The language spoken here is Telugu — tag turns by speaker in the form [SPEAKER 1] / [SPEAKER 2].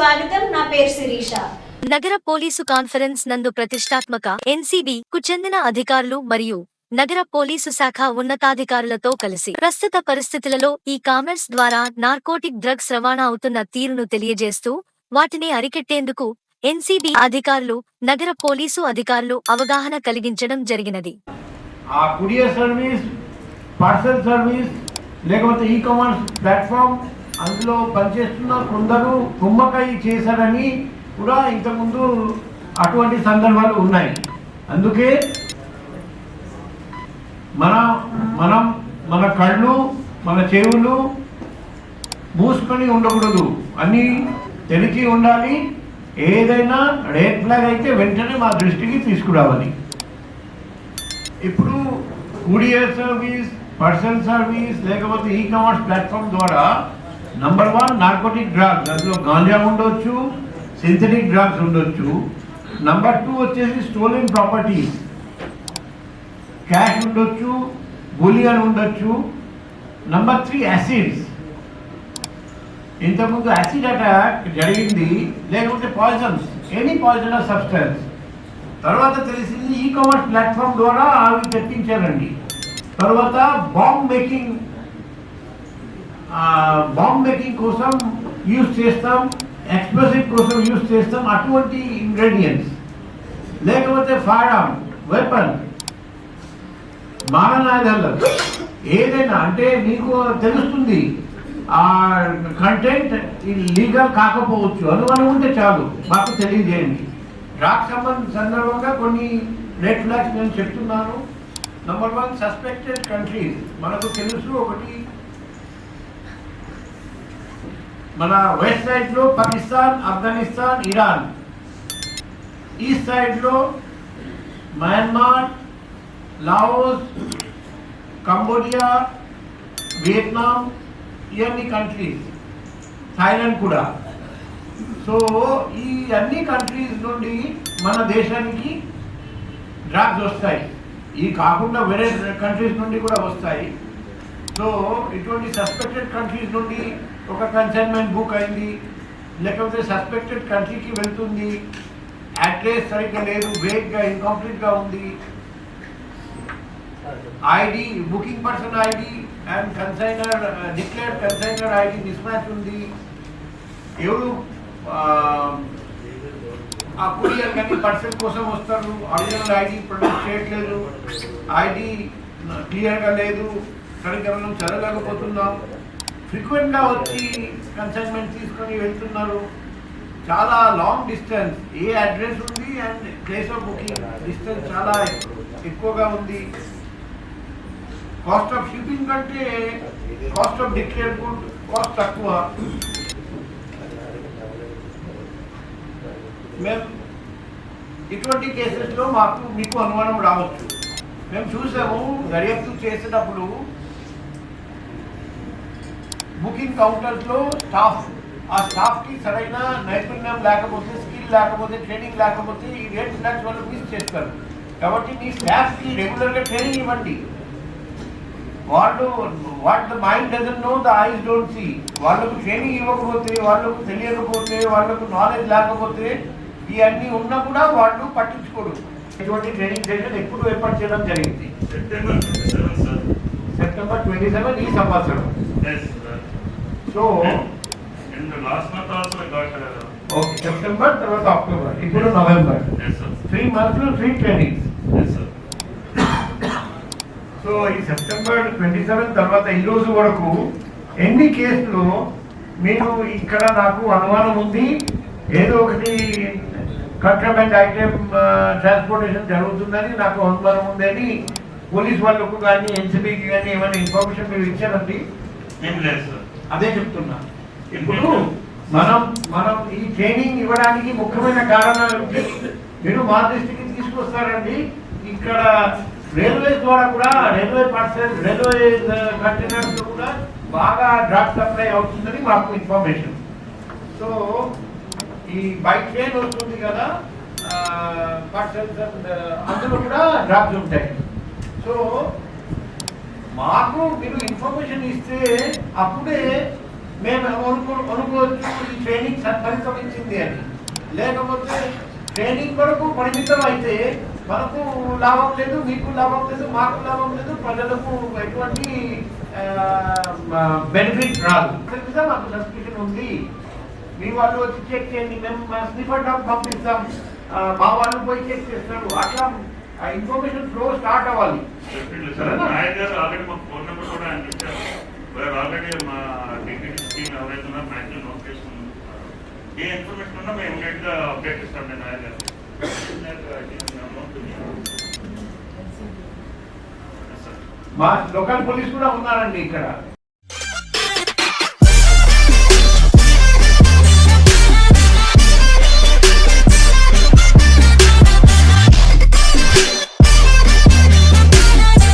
[SPEAKER 1] స్వాగతం. నా పేరు శిరీష.
[SPEAKER 2] నగర పోలీసు కాన్ఫరెన్స్ నందు ప్రతిష్టాత్మక ఎన్సీబీ కు చెందిన అధికారులు మరియు నగర పోలీసు శాఖ ఉన్నతాధికారులతో కలిసి ప్రస్తుత పరిస్థితులలో ఈ కామర్స్ ద్వారా నార్కోటిక్ డ్రగ్స్ రవాణా అవుతున్న తీరును తెలియజేస్తూ వాటిని అరికెట్టేందుకు ఎన్సీబీ అధికారులు నగర పోలీసు అధికారులు అవగాహన కలిగించడం జరిగినది.
[SPEAKER 3] ఆ కురియర్ సర్వీస్ పార్సల్ సర్వీస్ లేకపోతే ఈ కామర్స్ ప్లాట్ఫామ్ అందులో పనిచేస్తున్న కొందరు కుమ్మకాయ చేశారని కూడా ఇంతకుముందు అటువంటి సందర్భాలు ఉన్నాయి. అందుకే మన మనం మన కళ్ళు మన చెవులు మూసుకొని ఉండకూడదు. అన్నీ తెలిసి ఉండాలి. ఏదైనా రెడ్ ఫ్లాగ్ అయితే వెంటనే మా దృష్టికి తీసుకురావాలి. ఇప్పుడు కూడియర్ సర్వీస్ పర్సనల్ సర్వీస్ లేకపోతే ఈ కామర్స్ ప్లాట్ఫామ్ ద్వారా నంబర్ వన్ నార్కోటిక్ డ్రగ్స్ అందులో గాంజా ఉండొచ్చు సింథటిక్ డ్రగ్స్ ఉండొచ్చు. నంబర్ టూ వచ్చేసి స్టోలెన్ ప్రాపర్టీస్ క్యాష్ ఉండొచ్చు బులియన్ ఉండొచ్చు. నంబర్ త్రీ యాసిడ్స్ ఇంతకుముందు యాసిడ్ అటాక్ జరిగింది లేకపోతే పాయిజన్స్ ఎనీ పాయిజనస్ సబ్స్టెన్స్ తర్వాత తెలిసింది ఈ కామర్స్ ప్లాట్ఫామ్ ద్వారా అవి తెప్పించారండి. తర్వాత బాంబ్ మేకింగ్ బాంబ్ మేకింగ్ కోసం యూజ్ చేస్తాం ఎక్స్ప్లోసివ్ కోసం యూజ్ చేస్తాం అటువంటి ఇంగ్రీడియంట్స్ లేకపోతే ఫైర్ వెపన్ మారణాయుధాలు ఏదైనా అంటే మీకు తెలుస్తుంది ఆ కంటెంట్ లీగల్ కాకపోవచ్చు అనుమానం ఉంటే చాలు మాకు తెలియజేయండి. డ్రాగ్ సంబంధ సందర్భంగా కొన్ని రెడ్ ఫ్లాగ్స్ నేను చెప్తున్నాను. నంబర్ వన్ సస్పెక్టెడ్ కంట్రీస్ మనకు తెలుసు ఒకటి మన వెస్ట్ సైడ్లో పాకిస్తాన్ ఆఫ్ఘనిస్తాన్ ఇరాన్. ఈస్ట్ సైడ్లో మయన్మార్ లావోస్ కంబోడియా వియత్నాం ఇవన్నీ కంట్రీస్ థాయిలాండ్ కూడా. సో ఈ అన్ని కంట్రీస్ నుండి మన దేశానికి డ్రాగ్స్ వస్తాయి. ఈ కాకుండా వేరే కంట్రీస్ నుండి కూడా వస్తాయి. సో ఇటువంటి సస్పెక్టెడ్ కంట్రీస్ నుండి ఒక కన్సైన్మెంట్ బుక్ అయింది. లేకపోతే సస్పెక్టెడ్ కంట్రీకి వెళ్తుంది. అడ్రస్ సరిగ్గా లేదు. వేగ్గా ఇన్కంప్లీట్గా ఉంది. ID booking person ID and consignor declared consignor ID mismatch ఉంది. ఎవరు ఆ, ఆ కానీ పర్సన్ కోసం వస్తారు. ఒరిజినల్ ఐడి ప్రొడక్ట్ చేయట్లేదు. ఐడి క్లియర్గా uh, లేదు. సరిగ్గా మనం చదవలేకపోతున్నాం. ఫ్రీక్వెంట్గా వచ్చి కన్సైన్మెంట్ తీసుకొని వెళ్తున్నారు. చాలా లాంగ్ డిస్టెన్స్ ఏ అడ్రస్ ఉంది and place of booking distance చాలా ఎక్కువగా ఉంది. కాస్ట్ ఆఫ్ షిప్పింగ్ కంటే cost of declare good cost తక్కువ. మేము ఇటువంటి కేసెస్లో మాకు మీకు అనుమానం రావచ్చు. మేము చూసాము దర్యాప్తు చేసేటప్పుడు బుకింగ్ కౌంటర్స్లో స్టాఫ్. ఆ స్టాఫ్కి సరైన నైపుణ్యం లేకపోతే స్కిల్ లేకపోతే ట్రైనింగ్ లేకపోతే ఈ రేట్ ఫ్లాగ్స్ వాళ్ళు మిస్ చేస్తారు. కాబట్టి మీ స్టాఫ్కి రెగ్యులర్గా ట్రైనింగ్ ఇవ్వండి. వాళ్ళు what the mind doesn't know the eyes don't see. వాళ్ళకు ట్రైనింగ్ ఇవ్వకపోతే వాళ్ళకు తెలియకపోతే వాళ్ళకు నాలెడ్జ్ లేకపోతే ఇవన్నీ ఉన్నా కూడా వాళ్ళు పట్టించుకోరు. ఇటువంటి ట్రైనింగ్ సెషన్ ఎప్పుడు ఏర్పాటు చేయడం జరిగింది.
[SPEAKER 4] September 27, sir.
[SPEAKER 3] September twenty seven ఈ సంవత్సరం. సో
[SPEAKER 4] uh,
[SPEAKER 3] ఓకే సెప్టెంబర్ తర్వాత అక్టోబర్ ఇప్పుడు November. Three months three trainings. So ఈ సెప్టెంబర్ ట్వంటీ సెవెన్ తర్వాత ఈ రోజు వరకు ఎన్ని కేసులు మీరు ఇక్కడ నాకు అనుమానం ఉంది? ఏదో ఒకటి కంట్రమెంట్ ఐటెం ట్రాన్స్పోర్టేషన్ జరుగుతుందని నాకు అనుమానం ఉందని పోలీస్ వాళ్ళకు కానీ ఎన్సీబీకి కానీ ఏమైనా ఇన్ఫర్మేషన్ మీరు ఇచ్చారండి?
[SPEAKER 4] ఏం లేదు సార్
[SPEAKER 3] అదే చెప్తున్నా. ఇప్పుడు మనం మనం ఈ ట్రైనింగ్ ఇవ్వడానికి ముఖ్యమైన కారణాలు మీరు మా దృష్టికి తీసుకొస్తారండి. ఇక్కడ రైల్వేస్ ద్వారా కూడా రైల్వే పర్సన్ రైల్వే కంటైనర్స్ కూడా బాగా డ్రాప్ సప్లై అవుతుందని మాకు ఇన్ఫర్మేషన్. సో ఈ బైక్ ట్రైన్ వస్తుంది కదా పర్సన్స్ అందులో కూడా డ్రాప్స్ ఉంటాయి. సో మాకు మీరు ఇన్ఫర్మేషన్ ఇస్తే అప్పుడే మేము అనుకో అనుకోవచ్చు ఈ ట్రైనింగ్ సత్ఫలితం ఇచ్చింది అని. లేకపోతే ట్రైనింగ్ వరకు పరిమితం అయితే మనకు లాభం లేదు మీకు లాభం లేదు మాకు లాభం లేదు ప్రజలకు ఎటువంటి బెనిఫిట్ రాదు. తెలుసా మాకు సబ్స్క్రిప్షన్ ఉంది? మీ వాళ్ళు వచ్చి చెక్ చేయండి మేము స్నిఫర్ డాక్ పంపిస్తాం. మా వాళ్ళు పోయి చెక్ చేస్తారు. అట్లా ఆ ఇన్ఫర్మేషన్ ఫ్లో స్టార్ట్ అవ్వాలి.
[SPEAKER 4] ఆల్రెడీ మాకు ఫోన్ నెంబర్ కూడా ఆయన ఇచ్చారు ఆల్రెడీ మా డిగ్రీ స్కీమ్ ఎవరైతే ఉన్నారో మ్యాక్సిమం నోట్ చేసుకున్నాం. ఏ ఇన్ఫర్మేషన్ ఉన్నా మేము అప్డేట్ ఇస్తాం నేను నాయక్ గారు
[SPEAKER 3] మా లోకల్ పోలీస్ కూడా ఉన్నారండి ఇక్కడ.